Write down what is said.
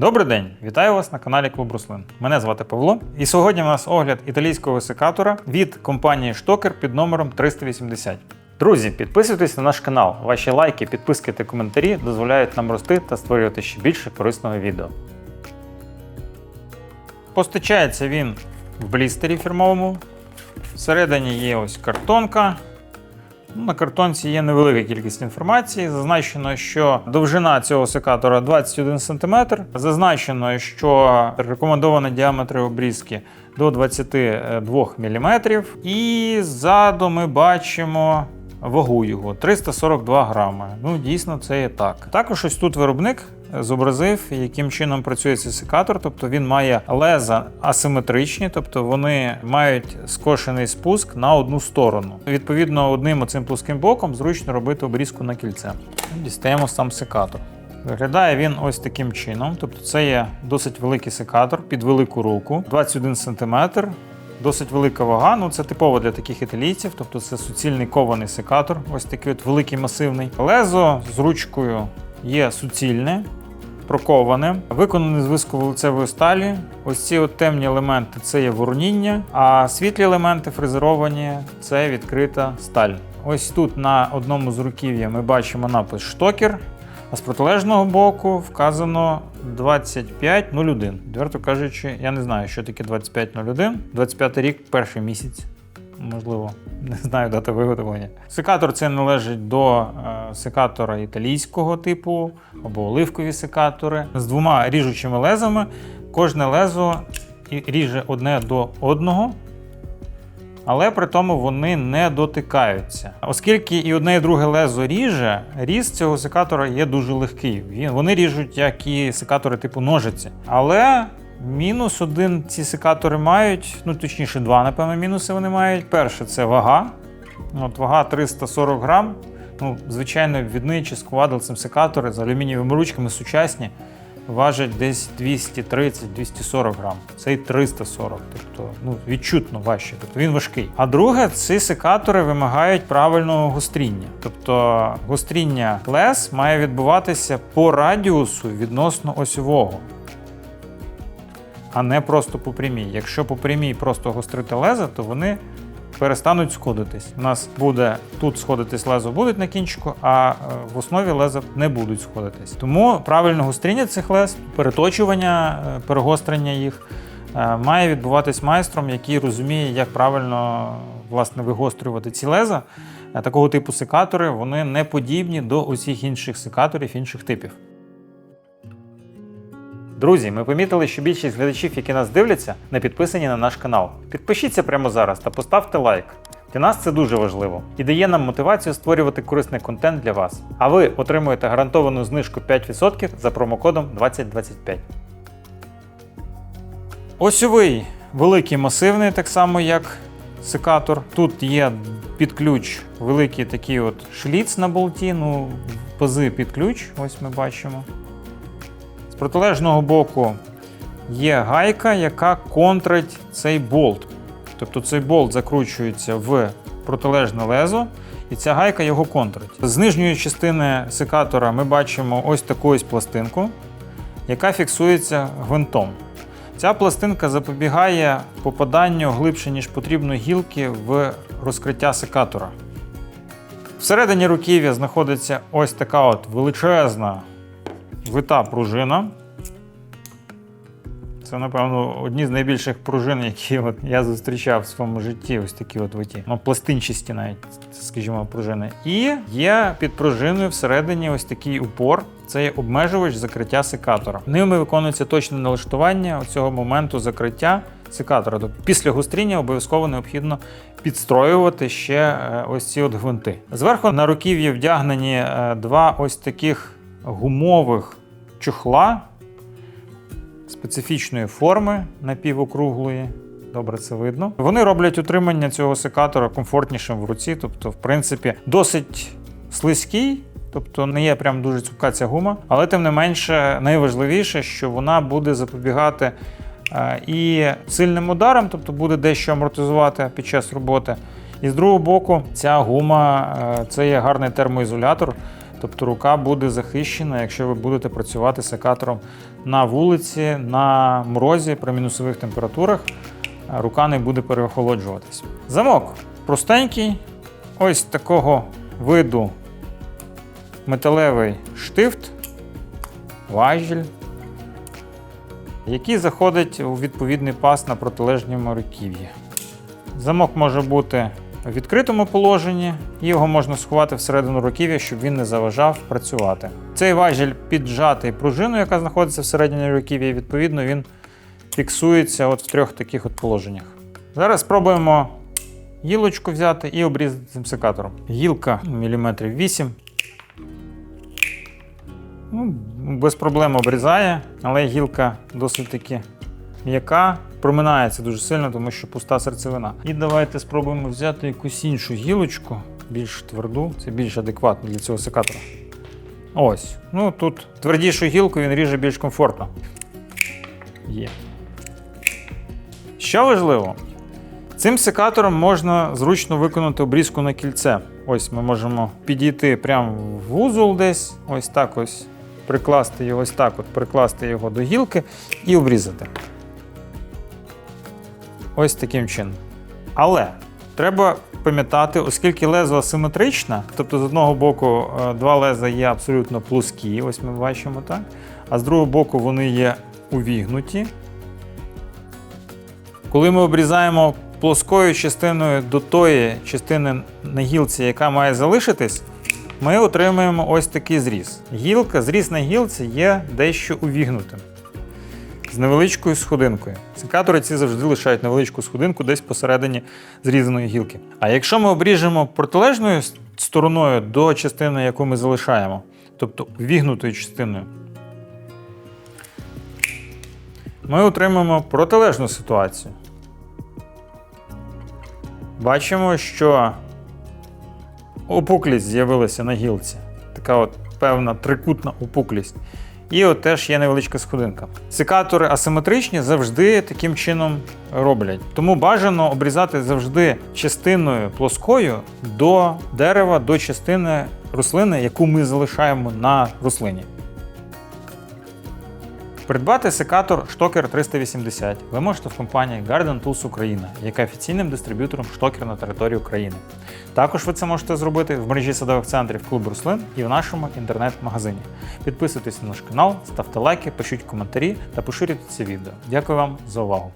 Добрий день, вітаю вас на каналі Клуб Руслин. Мене звати Павло, і сьогодні у нас огляд італійського секатора від компанії Штокер під номером 380. Друзі, підписуйтесь на наш канал. Ваші лайки, підписки та коментарі дозволяють нам рости та створювати ще більше корисного відео. Постачається він в блістері фірмовому. Всередині є ось картонка. Ну, На картонці є невелика кількість інформації. Зазначено, що довжина цього секатора 21 см. Зазначено, що рекомендовані діаметри обрізки до 22 мм. І ззаду ми бачимо вагу його 342 грами. Ну, дійсно, це є так. Також ось тут виробник зобразив, яким чином працює цей секатор. Тобто він має леза асиметричні, тобто вони мають скошений спуск на одну сторону. Відповідно, одним оцим плоским боком зручно робити обрізку на кільце. Дістаємо сам секатор. Виглядає він ось таким чином. Тобто, це є досить великий секатор під велику руку, 21 см. Досить велика вага, ну це типово для таких італійців, тобто це суцільний кований секатор, ось такий от великий масивний. Лезо з ручкою є суцільне, проковане, виконаний з висковолицевої сталі. Ось ці от темні елементи це є вороніння, а світлі елементи фрезеровані це відкрита сталь. Ось тут на одному з руків'я ми бачимо напис Штокер. А з протилежного боку вказано 2501. Відверто кажучи, я не знаю, що таке 2501. 25 рік, перший місяць. Можливо, не знаю дати виготовлення. Секатор це належить до е, секатора італійського типу або оливкові секатори з двома ріжучими лезами. Кожне лезо ріже одне до одного, але при тому вони не дотикаються. Оскільки і одне і друге лезо ріже, різ цього секатора є дуже легкий. Вони ріжуть, як і секатори типу ножиці. Але мінус один ці секатори мають, ну точніше, два, напевно, мінуси вони мають. Перше це вага. От вага 340 грам. Ну, звичайно, віднині чи сквадлцем секатори з алюмінієвими ручками сучасні важать десь 230-240 грам. Цей 340, тобто ну, відчутно важче. Тобто він важкий. А друге, ці секатори вимагають правильного гостріння. Тобто гостріння лез має відбуватися по радіусу відносно осьового. А не просто по прямій. Якщо по прямій просто гострити леза, то вони перестануть сходитись. У нас буде тут сходитись лезо будуть на кінчику, а е, в основі леза не будуть сходитись. Тому правильне гостріння цих лез, переточування, е, перегострення їх е, має відбуватись майстром, який розуміє, як правильно власне вигострювати ці леза. Такого типу секатори вони не подібні до усіх інших секаторів інших типів. Друзі, ми помітили, що більшість глядачів, які нас дивляться, не підписані на наш канал. Підпишіться прямо зараз та поставте лайк. Для нас це дуже важливо і дає нам мотивацію створювати корисний контент для вас. А ви отримуєте гарантовану знижку 5% за промокодом 2025. Осьовий великий масивний, так само як секатор. Тут є під ключ великий такий от шліц на болті, ну, пази під ключ, ось ми бачимо. Протилежного боку є гайка, яка контрить цей болт. Тобто цей болт закручується в протилежне лезо, і ця гайка його контрить. З нижньої частини секатора ми бачимо ось таку ось пластинку, яка фіксується гвинтом. Ця пластинка запобігає попаданню глибше, ніж потрібно гілки в розкриття секатора. Всередині руків'я знаходиться ось така от величезна вита пружина. Це, напевно, одні з найбільших пружин, які от я зустрічав в своєму житті. Ось такі от виті. Ну, пластинчасті навіть, скажімо, пружини. І є під пружиною всередині ось такий упор. Це є обмежувач закриття секатора. Ними виконується точне налаштування цього моменту закриття секатора. Тобто після гостріння обов'язково необхідно підстроювати ще е, ось ці от гвинти. Зверху на руків'ї вдягнені е, два ось таких гумових чохла специфічної форми напівокруглої. Добре, це видно. Вони роблять утримання цього секатора комфортнішим в руці, тобто, в принципі, досить слизький, тобто не є прям дуже цупка ця гума, але тим не менше, найважливіше, що вона буде запобігати е, і сильним ударам, тобто буде дещо амортизувати під час роботи. І з другого боку, ця гума е, це є гарний термоізолятор. Тобто рука буде захищена, якщо ви будете працювати секатором на вулиці, на морозі при мінусових температурах, рука не буде переохолоджуватись. Замок простенький, ось такого виду металевий штифт, важіль, який заходить у відповідний пас на протилежньому руків'ї. Замок може бути в відкритому положенні, і його можна сховати всередину руків'я, щоб він не заважав працювати. Цей важіль піджатий пружиною, яка знаходиться всередині руків'я, і відповідно він фіксується от в трьох таких от положеннях. Зараз спробуємо гілочку взяти і обрізати цим секатором. Гілка міліметрів 8. Ну, без проблем обрізає, але гілка досить таки м'яка, проминається дуже сильно, тому що пуста серцевина. І давайте спробуємо взяти якусь іншу гілочку, більш тверду, це більш адекватно для цього секатора. Ось. Ну тут твердішу гілку він ріже більш комфортно. Є. Що важливо, цим секатором можна зручно виконати обрізку на кільце. Ось ми можемо підійти прямо в вузол десь, ось так ось, прикласти його ось так, от, прикласти його до гілки і обрізати. Ось таким чином. Але треба пам'ятати, оскільки лезо асиметричне, тобто з одного боку е, два леза є абсолютно плоскі, ось ми бачимо так, а з другого боку вони є увігнуті. Коли ми обрізаємо плоскою частиною до тої частини на гілці, яка має залишитись, ми отримуємо ось такий зріз. Гілка, зріз на гілці є дещо увігнутим. З невеличкою сходинкою. Секатори ці завжди лишають невеличку сходинку десь посередині зрізаної гілки. А якщо ми обріжемо протилежною стороною до частини, яку ми залишаємо, тобто вігнутою частиною, ми отримаємо протилежну ситуацію. Бачимо, що опуклість з'явилася на гілці. Така от певна трикутна опуклість. І от теж є невеличка сходинка. Секатори асиметричні завжди таким чином роблять. Тому бажано обрізати завжди частиною плоскою до дерева, до частини рослини, яку ми залишаємо на рослині. Придбати секатор Штокер 380 ви можете в компанії Garden Tools Україна, яка офіційним дистриб'ютором штокер на території України. Також ви це можете зробити в мережі садових центрів клуб Руслин і в нашому інтернет-магазині. Підписуйтесь на наш канал, ставте лайки, пишіть коментарі та поширюйте це відео. Дякую вам за увагу!